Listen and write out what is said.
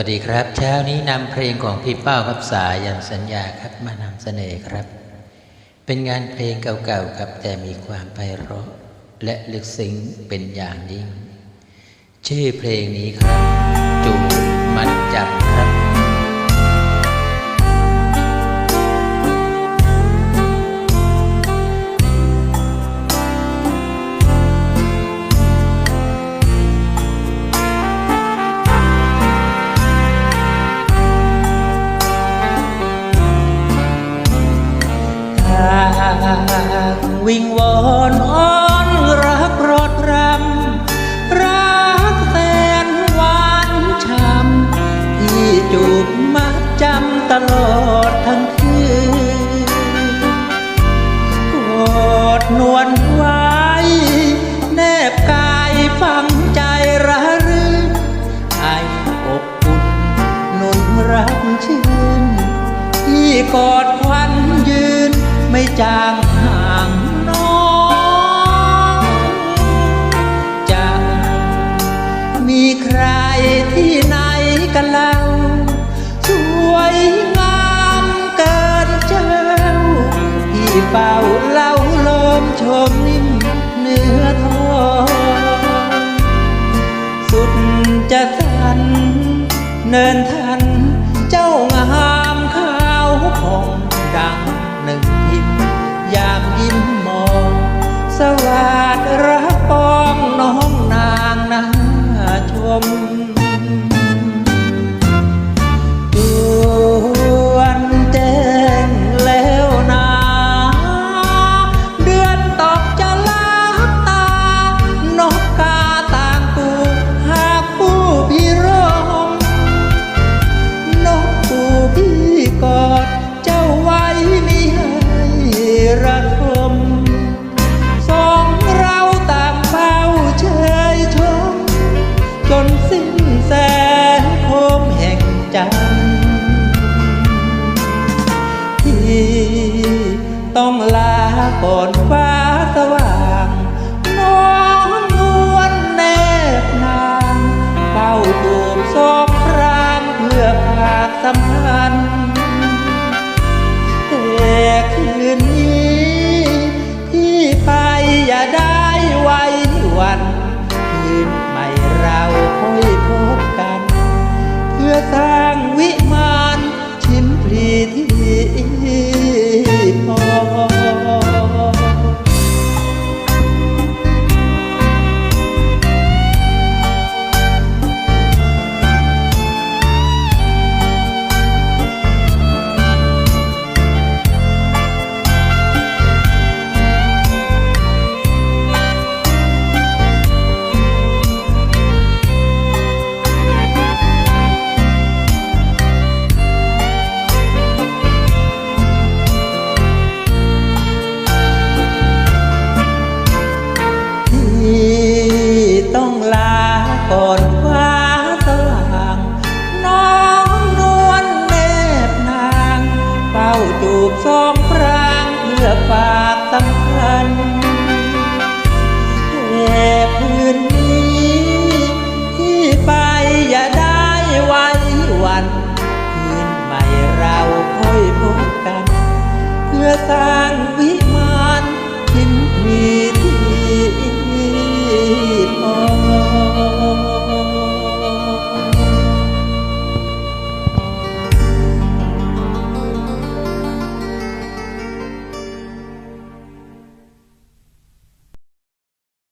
วัสดีครับ เช้านี้นำเพลงของพี่เป้าครับสายันสัญญาครับมานำเสนอครับ เป็นงานเพลงเก่าๆครับแต่มีความไพเราะ และลึกซึ้งเป็นอย่างยิ่ง ชื่อเพลงนี้ครับ วิงวอนอ้อนรักรดรำรักแสนหวานช้ำที่จูบมัดจำตลอดทั้งคืนกอดนวลไว้ แนบกายฝังใจระรื่นไออบอุ่นนุนรักชื่นที่กอดควันยืนไม่จาง กันเล่าสวยงามเกินเจ้าที่เฝ้าเล่าลมชมนิ่มเนื้อทองสุดจะสันเนินทาง ระทมสองเราต่างเฝ้าเชยชม จนสิ้นแสงคมแห่งจันทร์ที่ต้องลาก่อนฟ้าสว่างน้องนวลแนบนางเฝ้าจูบสองครางเพื่อฝากสัมพันธ์แต่คืนนี้